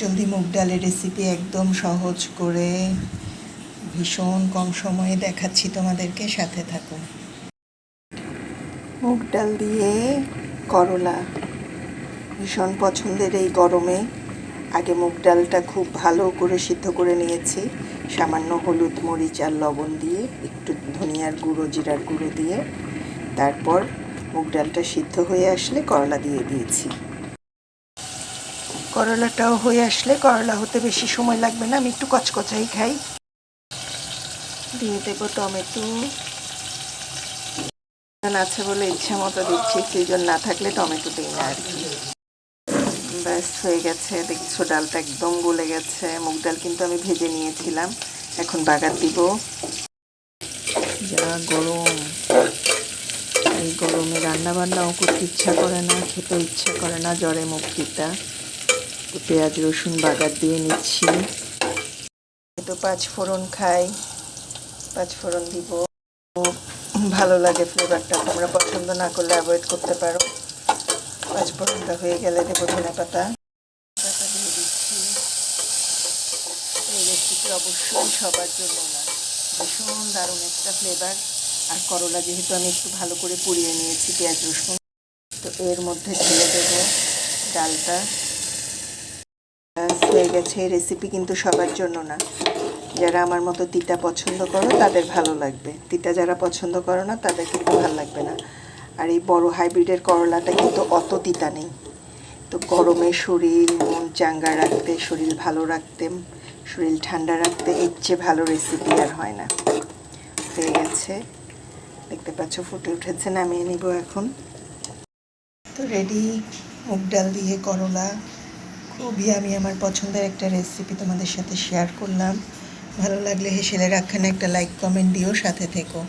জলদি মুগ ডালের রেসিপি একদম সহজ করে ভীষণ কম সময়ে দেখাচ্ছি তোমাদেরকে, সাথে থাকুন মুগ ডাল দিয়ে করলা। ভীষণ পছন্দের এই গরমে। আগে মুগ ডালটা খুব ভালো করে সিদ্ধ করে নিয়েছি। সামান্য হলুদ মরিচ আর লবণ দিয়ে, একটু ধনিয়ার গুঁড়ো, জিরার গুঁড়ো দিয়ে। তারপর মুগ ডালটা সিদ্ধ হয়ে আসলে করলা দিয়ে দিয়েছি। করলাটাও হয়ে আসলে করলা হতে বেশি সময় লাগবে না, আমি একটু কচকচাই খাই। দিয়ে দেবো টমেটো। আছে বলে ইচ্ছা মতো দিচ্ছি সিজন না থাকলে টমেটো দিই না আর কি। ব্যাস, হয়ে গেছে। দেখছ, ডালটা একদম গলে গেছে। মুগ ডাল কিন্তু আমি ভেজে নিয়েছিলাম। এখন বাগার দিব। যা গরম। এই গরমে রান্না বান্নাও করতে ইচ্ছা করে না, খেতে ইচ্ছা করে না, জ্বরে তো পেঁয়াজ, রসুন বাগার দিয়ে নিচ্ছি। তো পাঁচ ফোড়ন খাই, পাঁচ ফোড়ন দিব। ভালো লাগে ফ্লেভারটা তোমরা পছন্দ না করলে অ্যাভয়েড করতে পারো। পাঁচ ফোড়নটা হয়ে গেলে দেবো ধনে পাতা। পাতা দিয়ে দিচ্ছি। এই রেসিপি অবশ্যই সবার জন্য না। ভীষণ দারুণ একটা ফ্লেভার আর করলা যেহেতু আমি একটু ভালো করে পুড়িয়ে নিয়েছি, পেঁয়াজ, রসুন, তো এর মধ্যে ঢেলে দেবো ডালটা। হয়ে গেছে এই রেসিপি কিন্তু সবার জন্য না। যারা আমার মতো তিতা পছন্দ করো, তাদের ভালো লাগবে। তিতা যারা পছন্দ করো না, তাদের কিন্তু ভালো লাগবে না। আর এই বড় হাইব্রিডের করলাটা কিন্তু অত তিতা নেই। তো গরমে শরীর, মন চাঙ্গা রাখতে, শরীর ভালো রাখতে, শরীর ঠান্ডা রাখতে এর চেয়ে ভালো রেসিপি আর হয় না। হয়ে গেছে। দেখতে পাচ্ছ ফুটে উঠেছে, নামিয়ে নিব এখন। তো রেডি মুগ ডাল দিয়ে করলা। খুবই আমি আমার পছন্দের একটা রেসিপি তোমাদের সাথে শেয়ার করলাম। ভালো লাগলে হেসেলে রাখখানে একটা লাইক কমেন্ট দিও, সাথে থেকো।